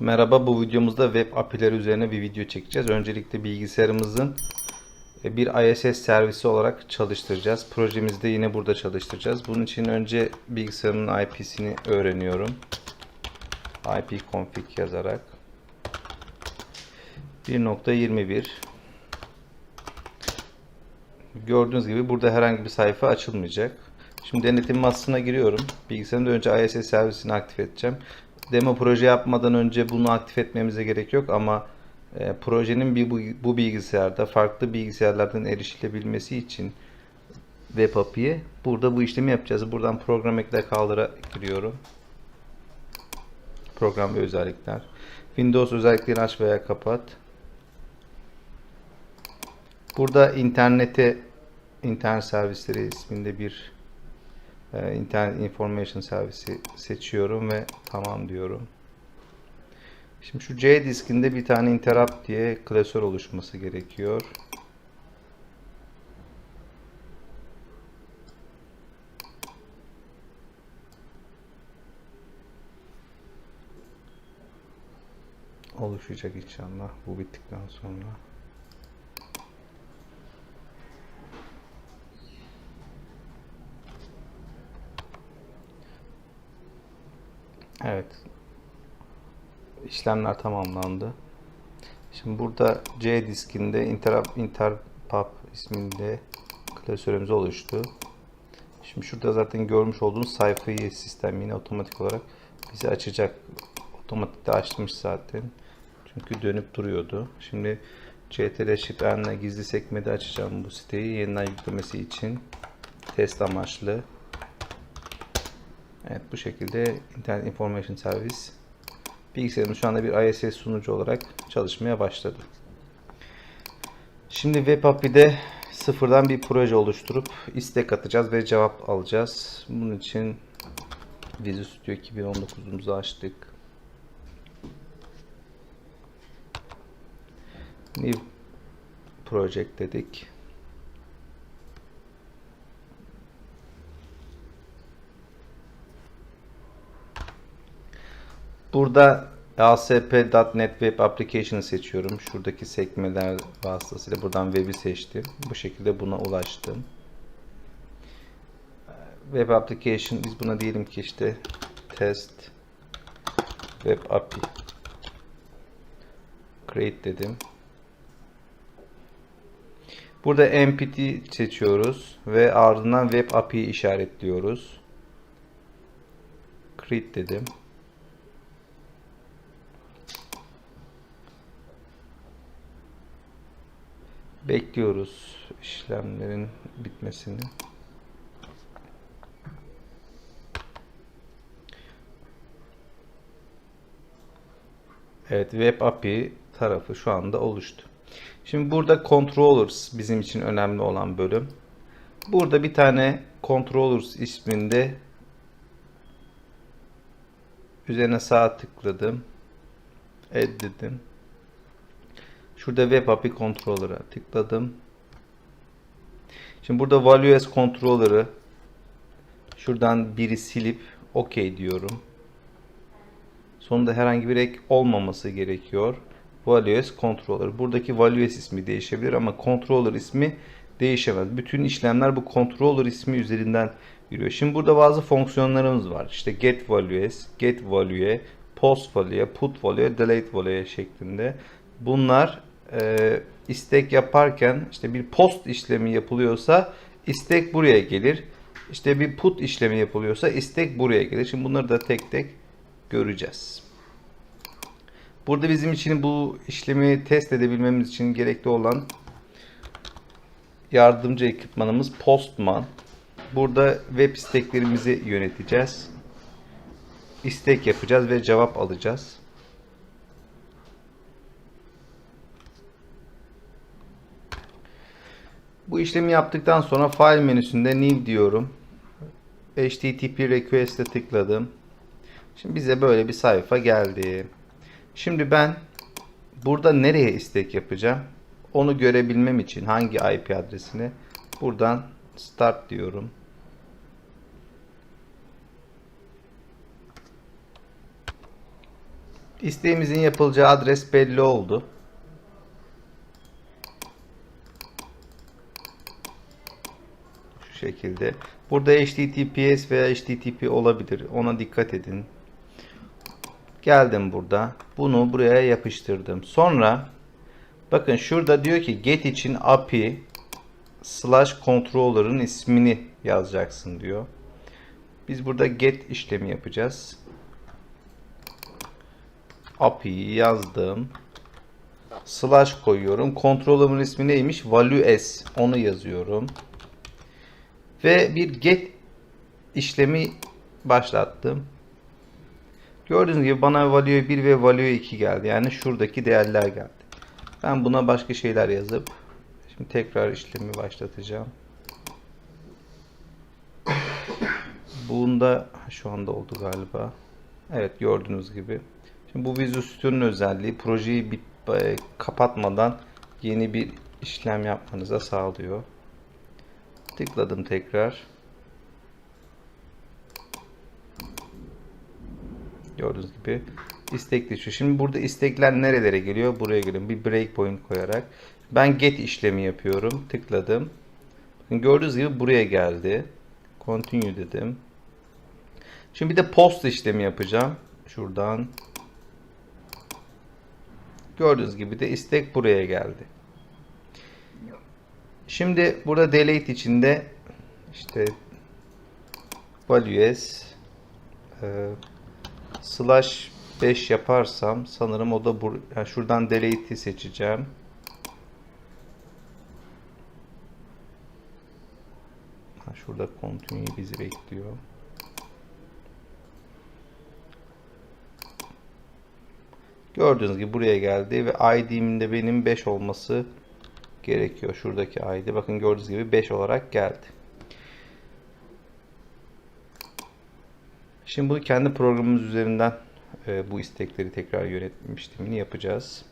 Merhaba bu videomuzda web API'leri üzerine bir video çekeceğiz. Öncelikle bilgisayarımızın e, bir ISS servisi olarak çalıştıracağız. Projemizde yine burada çalıştıracağız. Bunun için önce bilgisayarımın IP'sini öğreniyorum. IP config yazarak 1.21 Gördüğünüz gibi burada herhangi bir sayfa açılmayacak. Şimdi denetim masasına giriyorum. Bilgisayarımda önce ISS servisini aktif edeceğim. Demo proje yapmadan önce bunu aktif etmemize gerek yok ama e, projenin bir bu, bu bilgisayarda farklı bilgisayarlardan erişilebilmesi için web API'ye burada bu işlemi yapacağız. Buradan program ekle kaldıra giriyorum. Program ve özellikler. Windows özelliklerini aç veya kapat. Burada internete internet servisleri isminde bir internet information servisi seçiyorum ve tamam diyorum. Şimdi şu C diskinde bir tane interrupt diye klasör oluşması gerekiyor. Oluşacak inşallah bu bittikten sonra. Evet. İşlemler tamamlandı. Şimdi burada C diskinde interpub isminde klasörümüz oluştu. Şimdi şurada zaten görmüş olduğunuz sayfayı sistem yine otomatik olarak bize açacak. Otomatikte açmış zaten. Çünkü dönüp duruyordu. Şimdi CTRL Shift N'le gizli sekmede açacağım bu siteyi yeniden yüklemesi için test amaçlı. Evet bu şekilde Internet Information Service bilgisayarımız şu anda bir ISS sunucu olarak çalışmaya başladı. Şimdi Web API'de sıfırdan bir proje oluşturup istek atacağız ve cevap alacağız. Bunun için Visual Studio 2019'umuzu açtık. New Project dedik. Burada ASP.NET Web Application'ı seçiyorum. Şuradaki sekmeler vasıtasıyla buradan web'i seçtim. Bu şekilde buna ulaştım. Web Application biz buna diyelim ki işte test web API create dedim. Burada empty seçiyoruz ve ardından web API işaretliyoruz. Create dedim. Bekliyoruz işlemlerin bitmesini. Evet Web API tarafı şu anda oluştu. Şimdi burada controllers bizim için önemli olan bölüm. Burada bir tane controllers isminde üzerine sağ tıkladım. Add dedim. Şurada Web API Controller'a tıkladım. Şimdi burada Value as Controller'ı şuradan biri silip OK diyorum. Sonunda herhangi bir ek olmaması gerekiyor. Value as Controller. Buradaki Value as ismi değişebilir ama Controller ismi değişemez. Bütün işlemler bu Controller ismi üzerinden yürüyor. Şimdi burada bazı fonksiyonlarımız var. İşte get value as, get value, post value, put value, delete value şeklinde. Bunlar e, istek yaparken işte bir post işlemi yapılıyorsa istek buraya gelir. İşte bir put işlemi yapılıyorsa istek buraya gelir. Şimdi bunları da tek tek göreceğiz. Burada bizim için bu işlemi test edebilmemiz için gerekli olan yardımcı ekipmanımız Postman. Burada web isteklerimizi yöneteceğiz. İstek yapacağız ve cevap alacağız. Bu işlemi yaptıktan sonra file menüsünde new diyorum. HTTP request'e tıkladım. Şimdi bize böyle bir sayfa geldi. Şimdi ben burada nereye istek yapacağım? Onu görebilmem için hangi IP adresini buradan start diyorum. İsteğimizin yapılacağı adres belli oldu. Şekilde. Burada HTTPS veya HTTP olabilir. Ona dikkat edin. Geldim burada. Bunu buraya yapıştırdım. Sonra bakın şurada diyor ki get için API slash controller'ın ismini yazacaksın diyor. Biz burada get işlemi yapacağız. API'yi yazdım. Slash koyuyorum. Controller'ın ismi neymiş? Value S. Onu yazıyorum. Ve bir get işlemi başlattım. Gördüğünüz gibi bana value 1 ve value 2 geldi. Yani şuradaki değerler geldi. Ben buna başka şeyler yazıp şimdi tekrar işlemi başlatacağım. Bunda şu anda oldu galiba. Evet gördüğünüz gibi. Şimdi bu Visual Studio'nun özelliği projeyi bit, e, kapatmadan yeni bir işlem yapmanıza sağlıyor. Tıkladım tekrar. Gördüğünüz gibi istek düşüyor. Şimdi burada istekler nerelere geliyor? Buraya geliyor. Bir breakpoint koyarak. Ben get işlemi yapıyorum. Tıkladım. Bakın gördüğünüz gibi buraya geldi. Continue dedim. Şimdi bir de post işlemi yapacağım. Şuradan. Gördüğünüz gibi de istek buraya geldi. Şimdi burada delete içinde işte values e, slash 5 yaparsam sanırım o da bur yani şuradan delete'i seçeceğim. Ha, şurada continue bizi bekliyor. Gördüğünüz gibi buraya geldi ve ID'min de benim 5 olması gerekiyor. Şuradaki ID. Bakın gördüğünüz gibi 5 olarak geldi. Şimdi bunu kendi programımız üzerinden e, bu istekleri tekrar yönetme işlemini yapacağız.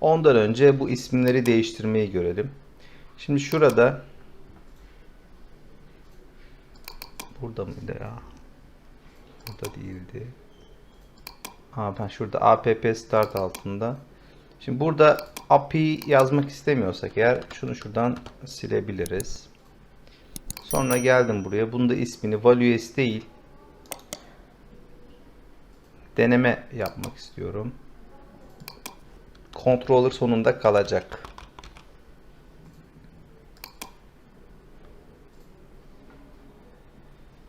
Ondan önce bu isimleri değiştirmeyi görelim. Şimdi şurada burada mıydı ya? Burada değildi. Ha ben şurada app start altında. Şimdi burada API yazmak istemiyorsak eğer şunu şuradan silebiliriz. Sonra geldim buraya. Bunda ismini values değil deneme yapmak istiyorum. Controller sonunda kalacak.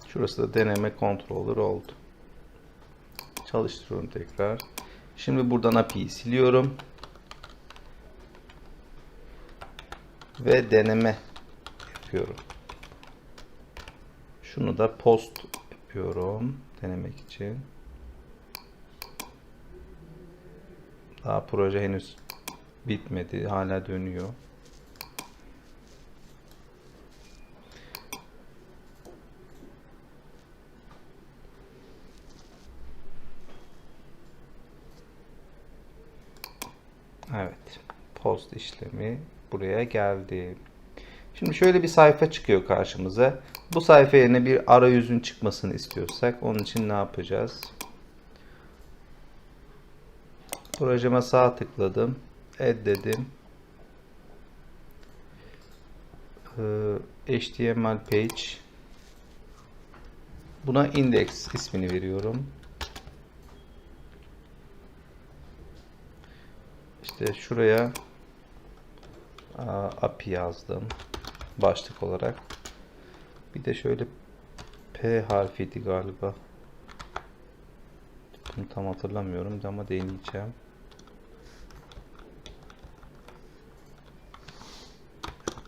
Şurası da deneme controller oldu. Çalıştırıyorum tekrar. Şimdi buradan API'yi siliyorum. Ve deneme yapıyorum. Şunu da post yapıyorum denemek için. Daha proje henüz bitmedi. Hala dönüyor. Evet. Post işlemi buraya geldi. Şimdi şöyle bir sayfa çıkıyor karşımıza. Bu sayfa yerine bir arayüzün çıkmasını istiyorsak onun için ne yapacağız? Projeme sağ tıkladım. Add dedim. Ee, HTML page. Buna index ismini veriyorum. İşte şuraya API yazdım. Başlık olarak. Bir de şöyle P harfiydi galiba. Bunu tam hatırlamıyorum ama deneyeceğim.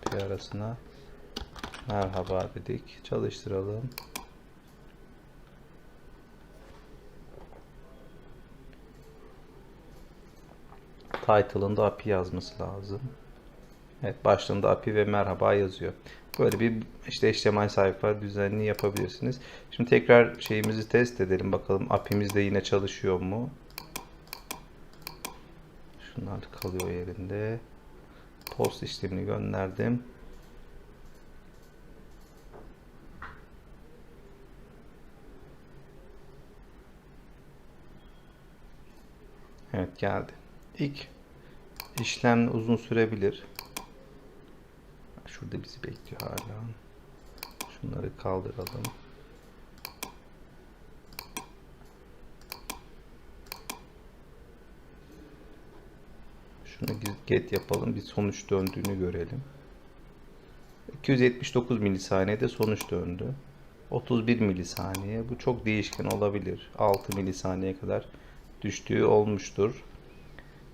P arasına merhaba dedik. Çalıştıralım. Title'ında API yazması lazım. Evet başlığında API ve merhaba yazıyor. Böyle bir işte HTML sayfa düzenli yapabilirsiniz. Şimdi tekrar şeyimizi test edelim bakalım API'miz de yine çalışıyor mu? Şunlar kalıyor yerinde. Post işlemini gönderdim. Evet geldi. İlk işlem uzun sürebilir. Şurada bizi bekliyor hala. Şunları kaldıralım. Şunu get yapalım. Bir sonuç döndüğünü görelim. 279 milisaniyede sonuç döndü. 31 milisaniye. Bu çok değişken olabilir. 6 milisaniye kadar düştüğü olmuştur.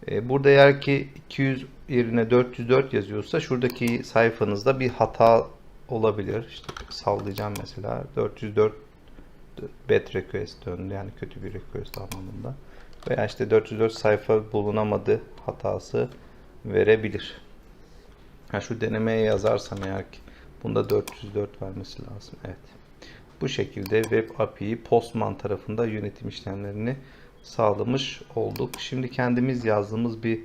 Ee, Burada eğer ki 200 yerine 404 yazıyorsa şuradaki sayfanızda bir hata olabilir. İşte sallayacağım mesela 404 bad request döndü yani kötü bir request anlamında. Veya işte 404 sayfa bulunamadı hatası verebilir. Ha şu denemeye yazarsam eğer ki bunda 404 vermesi lazım. Evet. Bu şekilde Web API'yi Postman tarafında yönetim işlemlerini sağlamış olduk. Şimdi kendimiz yazdığımız bir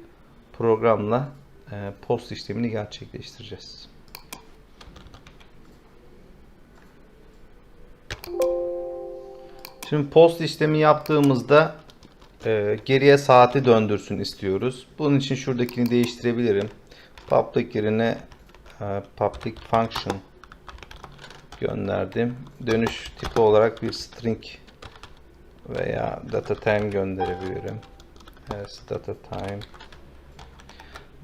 programla e, post işlemini gerçekleştireceğiz. Şimdi post işlemi yaptığımızda e, geriye saati döndürsün istiyoruz. Bunun için şuradakini değiştirebilirim. Public yerine e, public function gönderdim. Dönüş tipi olarak bir string veya data time gönderebilirim. Yes, data time.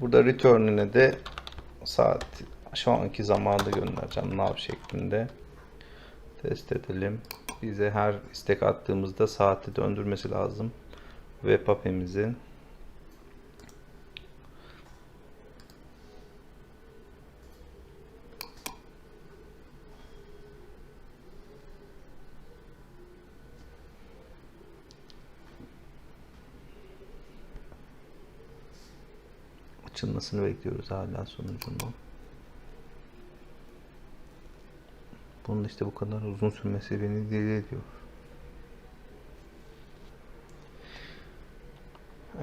Burada return'üne de saat şu anki zamanda göndereceğim nav şeklinde. Test edelim. Bize her istek attığımızda saati döndürmesi lazım. Web API'mizin. Açılmasını bekliyoruz hala sonucunu. Bunun işte bu kadar uzun sürmesi beni deli ediyor.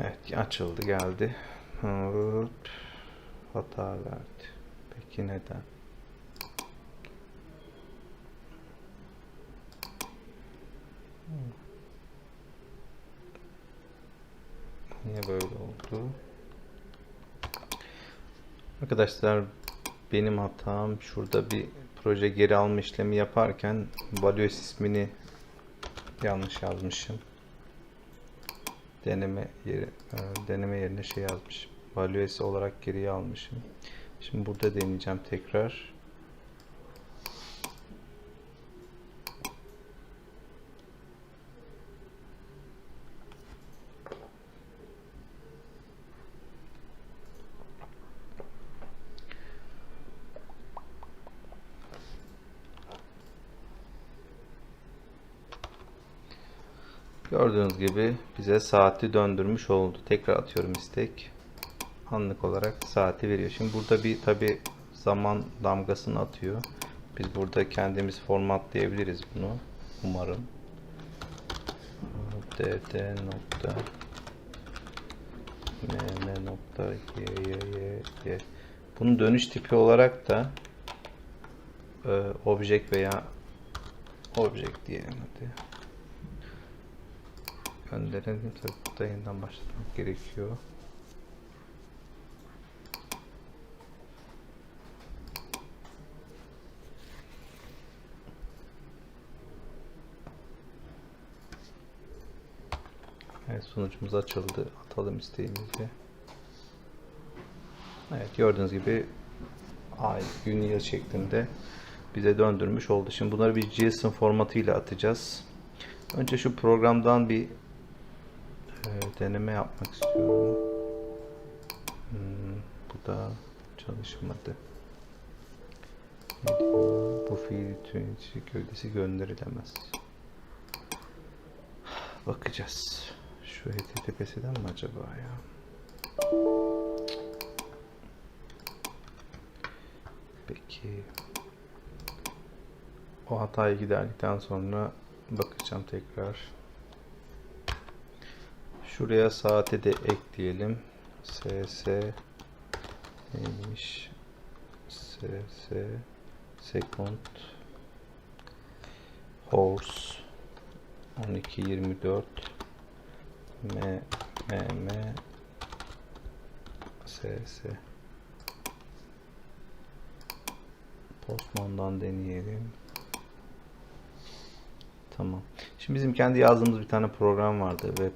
Evet açıldı geldi. Hop. Hata verdi. Peki neden? Niye böyle oldu? Arkadaşlar benim hatam şurada bir proje geri alma işlemi yaparken Values ismini yanlış yazmışım. Deneme yeri e, deneme yerine şey yazmışım. Values olarak geriye almışım. Şimdi burada deneyeceğim tekrar. Gördüğünüz gibi bize saati döndürmüş oldu. Tekrar atıyorum istek. Anlık olarak saati veriyor. Şimdi burada bir tabi zaman damgasını atıyor. Biz burada kendimiz formatlayabiliriz bunu. Umarım. dd nokta mm nokta y y y bunun dönüş tipi olarak da e, object veya object diyelim hadi gönderelim. Tabii burada yeniden başlatmak gerekiyor. Evet sonucumuz açıldı. Atalım isteğimizi. Evet gördüğünüz gibi ay gün yıl şeklinde bize döndürmüş oldu. Şimdi bunları bir JSON formatıyla atacağız. Önce şu programdan bir e, deneme yapmak istiyorum. Hmm, bu da çalışmadı. Bu fiil tümetici gövdesi gönderilemez. Bakacağız. Şu HTTP'sinden mi acaba ya? Peki. O hatayı giderdikten sonra bakacağım tekrar. Şuraya saati de ekleyelim. SS neymiş? SS second horse 1224 M M S S Postman'dan deneyelim. Tamam. Şimdi bizim kendi yazdığımız bir tane program vardı web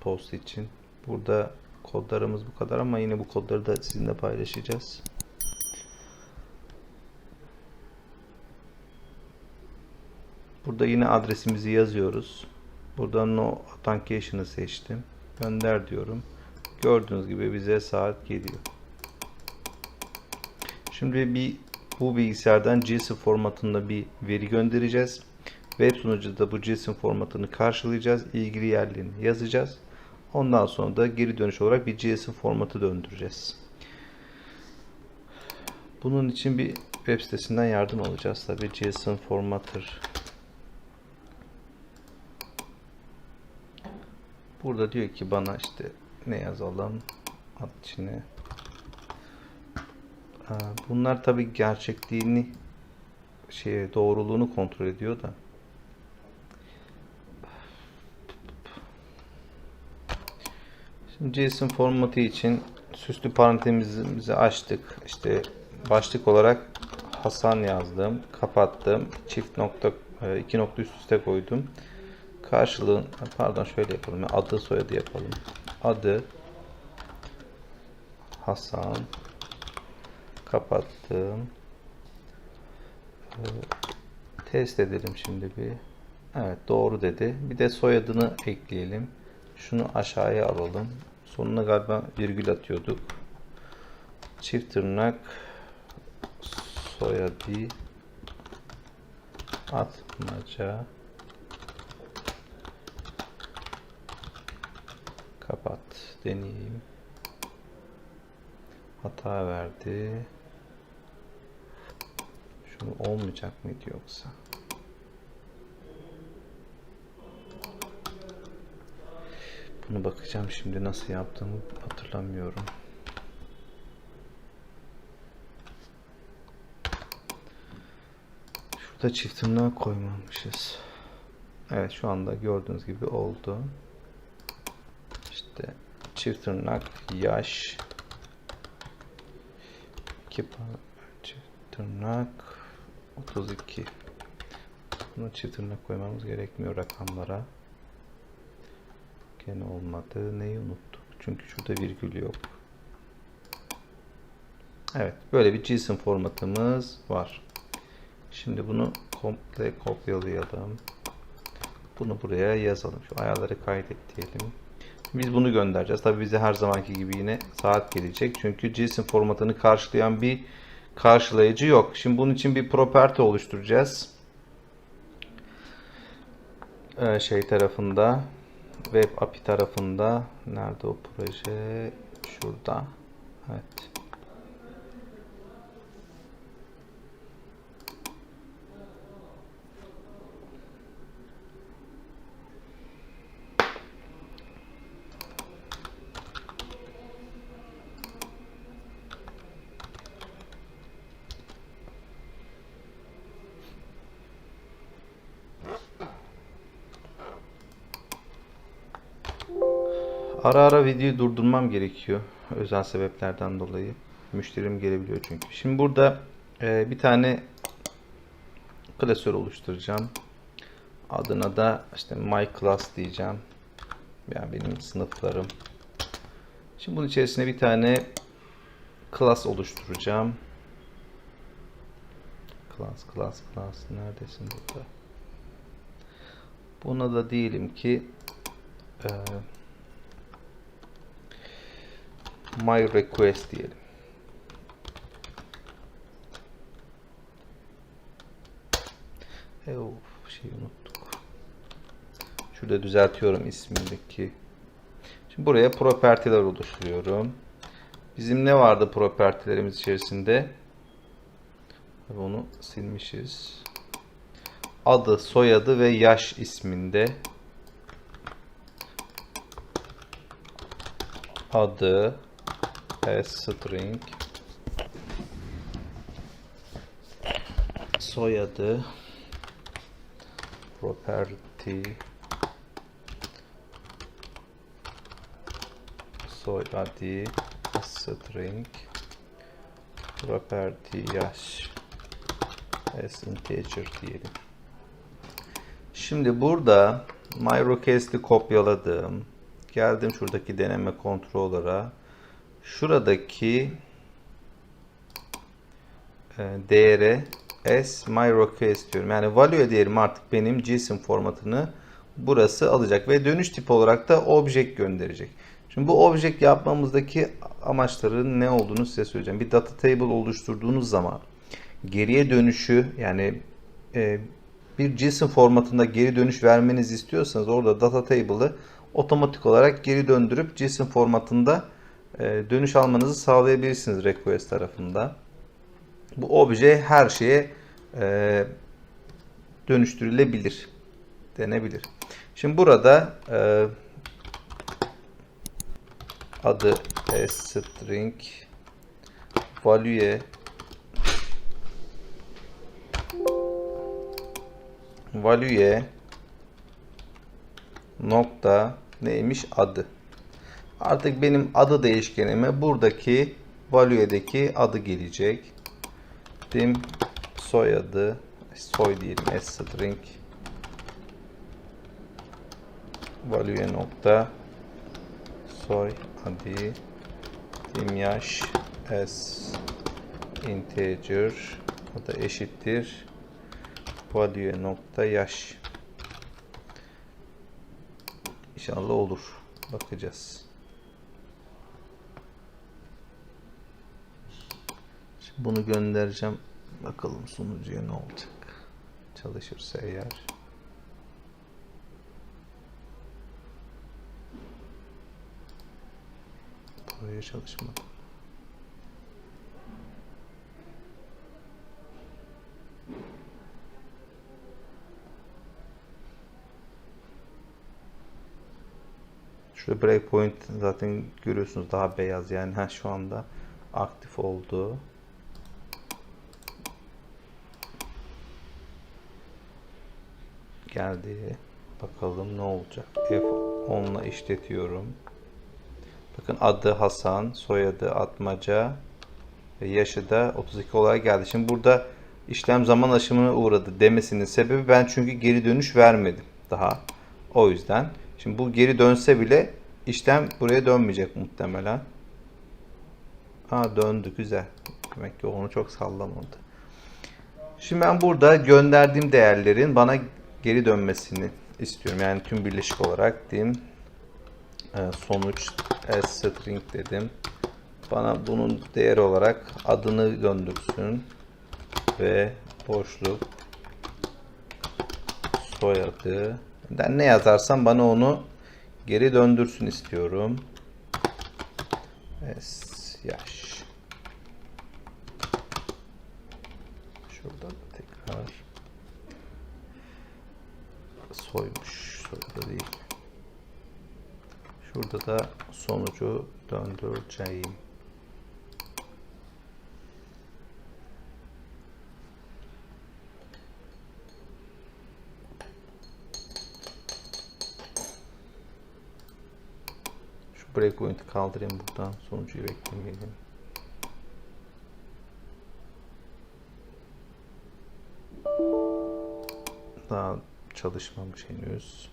post için. Burada kodlarımız bu kadar ama yine bu kodları da sizinle paylaşacağız. Burada yine adresimizi yazıyoruz. Buradan no authentication'ı seçtim. Gönder diyorum. Gördüğünüz gibi bize saat geliyor. Şimdi bir bu bilgisayardan JSON formatında bir veri göndereceğiz. Web sunucuda bu JSON formatını karşılayacağız. ilgili yerlerini yazacağız. Ondan sonra da geri dönüş olarak bir JSON formatı döndüreceğiz. Bunun için bir web sitesinden yardım alacağız. Tabi JSON formatter. Burada diyor ki bana işte ne yazalım ad içine. Bunlar tabi gerçekliğini şey doğruluğunu kontrol ediyor da. Şimdi JSON formatı için süslü parantezimizi açtık. İşte başlık olarak Hasan yazdım. Kapattım. Çift nokta e, iki nokta üst üste koydum. Karşılığın pardon şöyle yapalım. Adı soyadı yapalım. Adı Hasan kapattım. Ee, test edelim şimdi bir. Evet doğru dedi. Bir de soyadını ekleyelim. Şunu aşağıya alalım. Sonuna galiba virgül atıyorduk. Çift tırnak soyadı atmaca kapat deneyeyim. Hata verdi. Şunu olmayacak mıydı yoksa? Bunu bakacağım şimdi nasıl yaptığımı hatırlamıyorum. Şurada çift tırnağı koymamışız. Evet şu anda gördüğünüz gibi oldu. İşte çift tırnak yaş iki çift tırnak 32 Bunu çift tırnak koymamız gerekmiyor rakamlara. Gene olmadı. Neyi unuttuk? Çünkü şurada virgül yok. Evet. Böyle bir JSON formatımız var. Şimdi bunu komple kopyalayalım. Bunu buraya yazalım. Şu ayarları kaydet diyelim. Biz bunu göndereceğiz. Tabi bize her zamanki gibi yine saat gelecek. Çünkü JSON formatını karşılayan bir karşılayıcı yok. Şimdi bunun için bir property oluşturacağız. Ee, şey tarafında web API tarafında nerede o proje? Şurada. Evet. Ara ara videoyu durdurmam gerekiyor. Özel sebeplerden dolayı. Müşterim gelebiliyor çünkü. Şimdi burada e, bir tane klasör oluşturacağım. Adına da işte my class diyeceğim. Yani benim sınıflarım. Şimdi bunun içerisine bir tane class oluşturacağım. Class, class, class. Neredesin burada? Buna da diyelim ki e, my request diyelim. E, of, şey unuttuk. Şurada düzeltiyorum ismindeki. Şimdi buraya propertiler oluşturuyorum. Bizim ne vardı propertilerimiz içerisinde? Tabii onu silmişiz. Adı, soyadı ve yaş isminde. Adı, string soyadı property soy id string property yaş as integer diyelim. Şimdi burada myRoquest'i kopyaladım. Geldim şuradaki deneme controller'a. Şuradaki e, değere as myRoquest diyorum. Yani value değerim artık benim JSON formatını burası alacak ve dönüş tipi olarak da object gönderecek. Şimdi bu object yapmamızdaki amaçların ne olduğunu size söyleyeceğim. Bir data table oluşturduğunuz zaman geriye dönüşü yani e, bir JSON formatında geri dönüş vermenizi istiyorsanız orada data table'ı otomatik olarak geri döndürüp JSON formatında dönüş almanızı sağlayabilirsiniz request tarafında. Bu obje her şeye e, dönüştürülebilir denebilir. Şimdi burada e, adı string value value nokta neymiş adı. Artık benim adı değişkenime buradaki value'deki adı gelecek. Dim soyadı soy diyelim string value nokta soy adi dim yaş s integer o da eşittir value nokta yaş İnşallah olur. Bakacağız. Bunu göndereceğim. Bakalım sunucuya ne olacak. Çalışırsa eğer. Buraya çalışmadı. Şurada breakpoint zaten görüyorsunuz daha beyaz yani ha şu anda aktif oldu. Geldi. Bakalım ne olacak. F10 ile işletiyorum. Bakın adı Hasan, soyadı Atmaca ve yaşı da 32 olarak geldi. Şimdi burada işlem zaman aşımına uğradı demesinin sebebi ben çünkü geri dönüş vermedim daha. O yüzden. Şimdi bu geri dönse bile işlem buraya dönmeyecek muhtemelen. Ha döndü güzel. Demek ki onu çok sallamadı. Şimdi ben burada gönderdiğim değerlerin bana geri dönmesini istiyorum. Yani tüm birleşik olarak diyeyim. Ee, sonuç as string dedim. Bana bunun değer olarak adını döndürsün ve boşluk soyadı ben ne yazarsam bana onu geri döndürsün istiyorum. Es yaş. Şurada da tekrar soymuş. Soyadı değil. Şurada da sonucu döndüreceğim. Şu breakpoint'i kaldırayım buradan. Sonucuyu beklemeyelim. Daha çalışmamış henüz.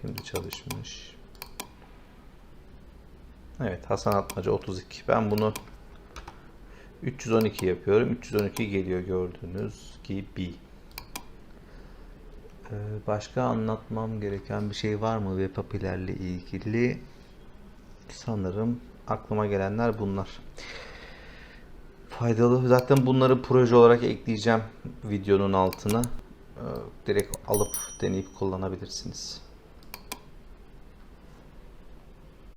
Şimdi çalışmış. Evet Hasan Atmaca 32. Ben bunu 312 yapıyorum. 312 geliyor gördüğünüz gibi. Ee, Başka anlatmam gereken bir şey var mı web apilerle ilgili? Sanırım aklıma gelenler bunlar. Faydalı. Zaten bunları proje olarak ekleyeceğim videonun altına. Ee, Direkt alıp deneyip kullanabilirsiniz.